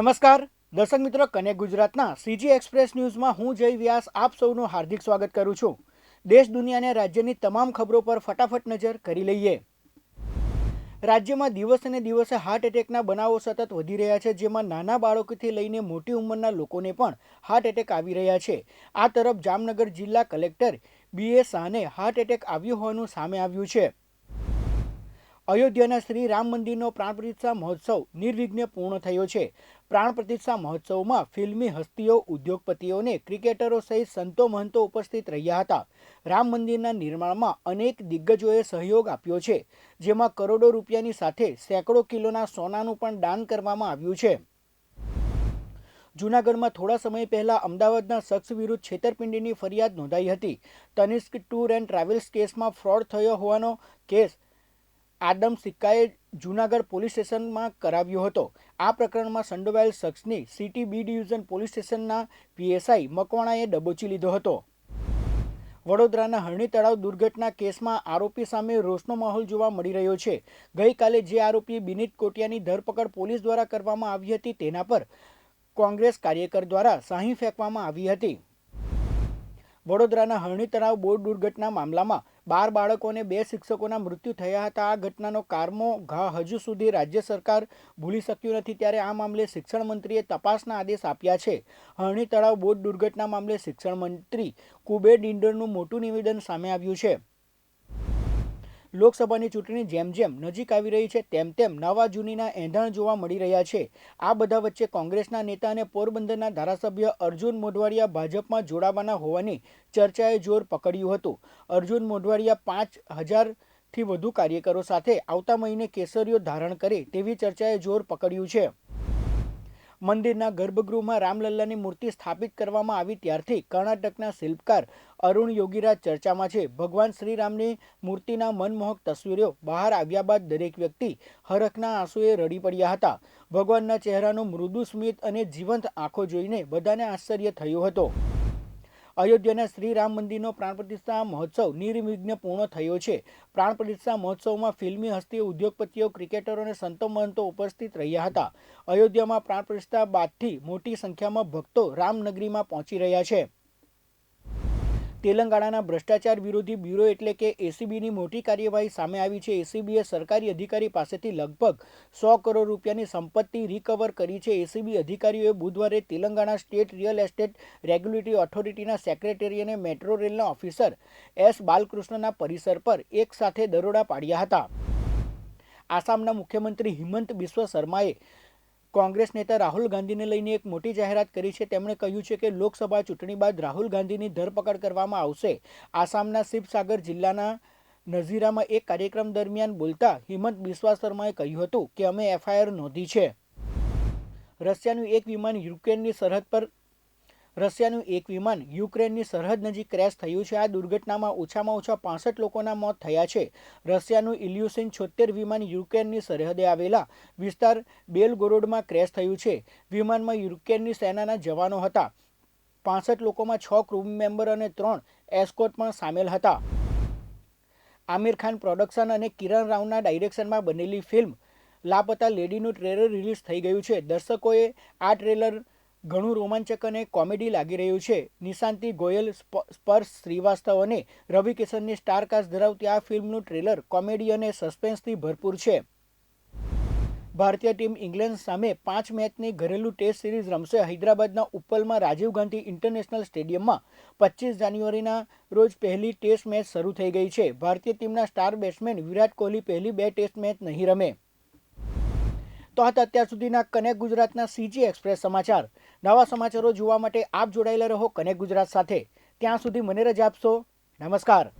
નમસ્કાર. દર્શક મિત્રો, કનેક ગુજરાતના સીજી એક્સપ્રેસ ન્યૂઝમાં હું જય વ્યાસ આપ સૌનું હાર્દિક સ્વાગત કરું છું. દેશ, દુનિયા અને રાજ્યની તમામ ખબરો પર ફટાફટ નજર કરી લઈએ. રાજ્યમાં દિવસે ને દિવસે હાર્ટ એટેકના બનાવો સતત વધી રહ્યા છે, જેમાં નાના બાળકોથી લઈને મોટી ઉંમરના લોકોને પણ હાર્ટ એટેક આવી રહ્યા છે. આ તરફ જામનગર જિલ્લા કલેક્ટર બી એ શાહને હાર્ટ એટેક આવ્યો હોવાનું સામે આવ્યું છે. અયોધ્યાના શ્રી રામ મંદિરનો પ્રાણ પ્રતિષ્ઠા મહોત્સવ નિર્વિઘ્ને પૂર્ણ થયો છે. પ્રાણ પ્રતિષ્ઠા મહોત્સવમાં ફિલ્મી હસ્તીઓ, ઉદ્યોગપતિઓને ક્રિકેટરો સહિત સંતો મહંતો ઉપસ્થિત રહ્યા હતા. રામ મંદિરના નિર્માણમાં અનેક દિગ્ગજોએ સહયોગ આપ્યો છે, જેમાં કરોડો રૂપિયાની સાથે સેંકડો કિલોના સોનાનું પણ દાન કરવામાં આવ્યું છે. જૂનાગઢમાં થોડા સમય પહેલા અમદાવાદના શખ્સ વિરુદ્ધ છેતરપિંડીની ફરિયાદ નોંધાઈ હતી. તનિષ્ક ટૂર એન્ડ ટ્રાવેલ્સ કેસમાં ફ્રોડ થયો હોવાનો કેસ આદમ સિક્કાએ જૂનાગઢ પોલીસ સ્ટેશનમાં કરાવ્યો હતો. આ પ્રકરણમાં સંડોવાયેલ શખ્સની સિટી બી ડિવિઝન પોલીસ સ્ટેશનના પીએસઆઈ મકવાણાએ દબોચી લીધો હતો. વડોદરાના હરણી તળાવ દુર્ઘટના કેસમાં આરોપી સામે રોષનો માહોલ જોવા મળી રહ્યો છે. ગઈકાલે જે આરોપી બિનિત કોટિયાની ધરપકડ પોલીસ દ્વારા કરવામાં આવી હતી તેના પર કોંગ્રેસ કાર્યકર દ્વારા સાહી ફેંકવામાં આવી હતી. વડોદરાના હરણી તળાવ બોટ દુર્ઘટના મામલામાં બાર બાળકોને બે શિક્ષકોના મૃત્યુ થયા હતા. આ ઘટનાનો કારમો ઘા હજુ સુધી રાજ્ય સરકાર ભૂલી શક્યું નથી ત્યારે આ મામલે શિક્ષણ મંત્રીએ તપાસના આદેશ આપ્યા છે. હરણી તળાવ બોટ દુર્ઘટના મામલે શિક્ષણ મંત્રી કુબેર ડિંડરનું મોટું નિવેદન સામે આવ્યું છે. લોકસભાની ચૂંટણી જેમ જેમ નજીક આવી રહી છે, તેમ તેમ નવા જૂનીના એંધાણ જોવા મળી રહ્યા છે. આ બધા વચ્ચે કોંગ્રેસના નેતા અને પોરબંદરના ધારાસભ્ય અર્જુન મોઢવાડિયા ભાજપમાં જોડાવાના હોવાની ચર્ચાએ જોર પકડ્યું હતું. અર્જુન મોઢવાડિયા પાંચ હજારથી વધુ કાર્યકરો સાથે આવતા મહિને કેસરીઓ ધારણ કરે તેવી ચર્ચાએ જોર પકડ્યું છે. મંદિરના ગર્ભગૃહમાં રામલલ્લાની મૂર્તિ સ્થાપિત કરવામાં આવી ત્યારથી કર્ણાટકના શિલ્પકાર અરુણ યોગીરાજ ચર્ચામાં છે. ભગવાન શ્રીરામની મૂર્તિના મનમોહક તસવીરો બહાર આવ્યા બાદ દરેક વ્યક્તિ હરખના આંસુએ રડી પડ્યા હતા. ભગવાનના ચહેરાનું મૃદુ સ્મિત અને જીવંત આંખો જોઈને બધાને આશ્ચર્ય થયું હતો. અયોધ્યાના શ્રી રામ મંદિરનો પ્રાણ પ્રતિષ્ઠા મહોત્સવ નિર્વિઘ્ન પૂર્ણ થયો છે. પ્રાણ પ્રતિષ્ઠા મહોત્સવમાં ફિલ્મી હસ્તીઓ, ઉદ્યોગપતિઓ, ક્રિકેટરો અને સંતો મહંતો ઉપસ્થિત રહ્યા હતા. અયોધ્યામાં પ્રાણ પ્રતિષ્ઠા બાદથી મોટી સંખ્યામાં ભક્તો રામનગરીમાં પહોંચી રહ્યા છે. તેલંગાણાના ભ્રષ્ટાચાર વિરોધી બ્યુરો એટલે કે એસીબીની મોટી કાર્યવાહી સામે આવી છે. એસીબીએ સરકારી અધિકારી પાસેથી લગભગ સો કરોડ રૂપિયાની સંપત્તિ રિકવર કરી છે. એસીબી અધિકારીઓએ બુધવારે Telangana state real estate regulatory ઓથોરિટીના secretary અને મેટ્રો રેલના ઓફિસર એસ બાલકૃષ્ણના પરિસર પર એક સાથે દરોડા પાડ્યા હતા. આસામના મુખ્યમંત્રી હિમંત બિસ્વ શર્માએ કોંગ્રેસ નેતા રાહુલ ગાંધીને લઈને એક મોટી જાહેરાત કરી છે. તેમણે કહ્યું છે કે લોકસભા ચૂંટણી બાદ રાહુલ ગાંધીની ધરપકડ કરવામાં આવશે. આસામના શિવસાગર જિલ્લાના નઝીરામાં એક કાર્યક્રમ દરમિયાન બોલતા હિમંત બિસ્વા શર્માએ કહ્યું હતું કે અમે એફઆઈઆર નોંધી છે. રશિયાનું એક વિમાન યુક્રેનની સરહદ પર રશિયાનું એક વિમાન યુક્રેનની સરહદ નજીક ક્રેશ થયું છે. આ દુર્ઘટનામાં ઓછામાં ઓછા પાસઠ લોકોના મોત થયા છે. રશિયાનું ઇલ્યુસિન છોતેર વિમાન યુક્રેનની સરહદે આવેલા વિસ્તાર બેલગોરોડમાં ક્રેશ થયું છે. વિમાનમાં યુક્રેનની સેનાના જવાનો હતા. પાસઠ લોકોમાં છ ક્રૂ મેમ્બર અને ત્રણ એસ્કોટ પણ સામેલ હતા. આમિર ખાન પ્રોડક્શન અને કિરણ રાવના ડાયરેક્શનમાં બનેલી ફિલ્મ લાપતા લેડીનું ટ્રેલર રિલીઝ થઈ ગયું છે. દર્શકોએ આ ટ્રેલર ઘણું રોમાંચક અને કોમેડી લાગી રહ્યું છે. નિશાંતિ ગોયલ સ્પર્શ શ્રીવાસ્તવ અને રવિ કિશનની સ્ટારકાસ્ટ ધરાવતી આ ફિલ્મનું ટ્રેલર કોમેડી અને સસ્પેન્સથી ભરપૂર છે. ભારતીય ટીમ ઇંગ્લેન્ડ સામે પાંચ મેચની ઘરેલું ટેસ્ટ સિરીઝ રમશે. હૈદરાબાદના ઉપ્પલમાં રાજીવ ગાંધી ઇન્ટરનેશનલ સ્ટેડિયમમાં પચીસ જાન્યુઆરીના રોજ પહેલી ટેસ્ટ મેચ શરૂ થઈ ગઈ છે. ભારતીય ટીમના સ્ટાર બેટ્સમેન વિરાટ કોહલી પહેલી બે ટેસ્ટ મેચ નહીં રમે. તો હતા અત્યાર સુધીના કનેક્ટ ગુજરાતના સીજી એક્સપ્રેસ સમાચાર. નવા સમાચારો જોવા માટે આપ જોડાયેલા રહો કનેક્ટ ગુજરાત સાથે. ત્યાં સુધી મને રજા આપશો. નમસ્કાર.